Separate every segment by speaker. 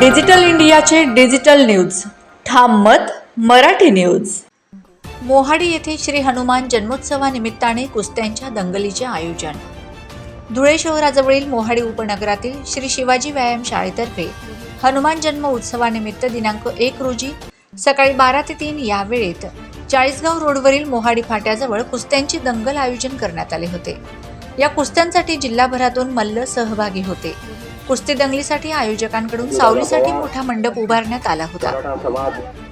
Speaker 1: Digital इंडियाचे digital news. ठाम मत मराठी न्यूज. मोहाडी येथे श्री हनुमान जन्मोत्सवानिमित्ताने कुस्त्यांच्या दंगलीचे आयोजन. धुळे शहराजवळील मोहाडी उपनगरातील श्री शिवाजी व्यायाम शाळेतर्फे हनुमान जन्म उत्सवानिमित्त दिनांक एक रोजी सकाळी बारा ते तीन या वेळेत चाळीसगाव रोडवरील मोहाडी फाट्याजवळ कुस्त्यांचे दंगल आयोजन करण्यात आले होते. या कुस्त्यांसाठी जिल्हाभरातून मल्ल सहभागी होते. कुस्ती दंगलीसाठी आयोजकांकडून सावलीसाठी मोठा मंडप उभारण्यात आला होता.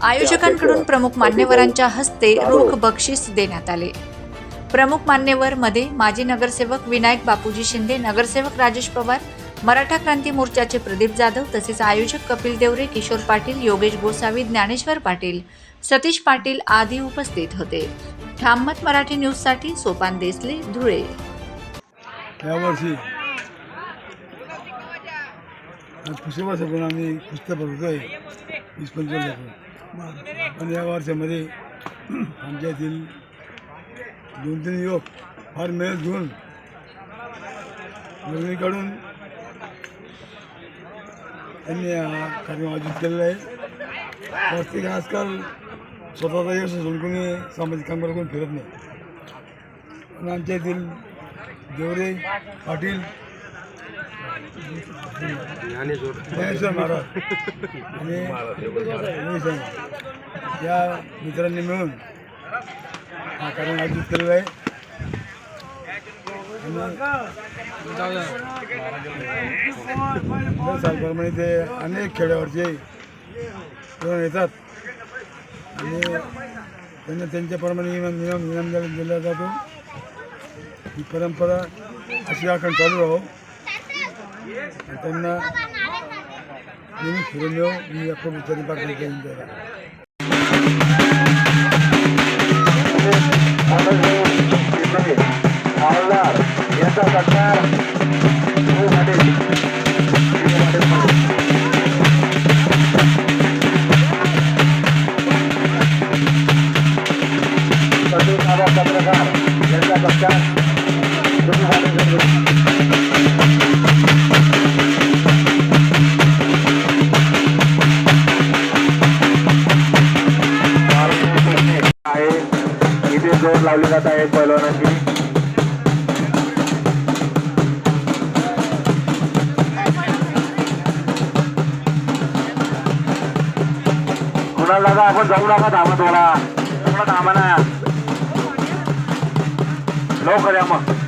Speaker 1: आयोजकांकडून प्रमुख मान्यवरांच्या हस्ते रोख बक्षीस देण्यात आले. प्रमुख मान्यवर मध्ये माजी नगरसेवक विनायक बापूजी शिंदे नगरसेवक राजेश पवार मराठा क्रांती मोर्चाचे प्रदीप जाधव तसेच आयोजक कपिल देवरे किशोर पाटील योगेश गोसावी ज्ञानेश्वर पाटील सतीश पाटील आदी उपस्थित होते. ठाममत मराठी न्यूजसाठी सोपान देसले धुळे.
Speaker 2: यावर्षी पुष्कळ पण आम्ही पुस्तक बघतोय वीस पंचवीस लोक पण या वर्षामध्ये आमच्यातील दोन तीन युवक फार मेहनत घेऊन वर्गणी काढून त्यांनी हा कार्यक्रम आयोजित केलेला आहे. प्रत्येक आजकाल स्वतःचा यश असून कोणी सामाजिक कामगार कोणी फिरत नाही. पण आमच्या येथील देवरे पाटील ज्ञानेश्वर महाराज आणि या मित्रांनी मिळून हा कारण आयोजित केलेला आहे सालप्रमाणे ते अनेक खेड्यावरचे येतात आणि त्यांना त्यांच्याप्रमाणे इनाम नियम इनाम दिला- जातो ही परंपरा अशी आखण चालू राहो त्यांना नेहमी फिरून येऊ मी आपण विचारी पाठवून करून द्यायला
Speaker 3: आहे लावली जात आहे पैलवानांची कुणाल दादा आपण जाऊ नका थांबा थोडा थोडा थांबा ना लवकर या मग.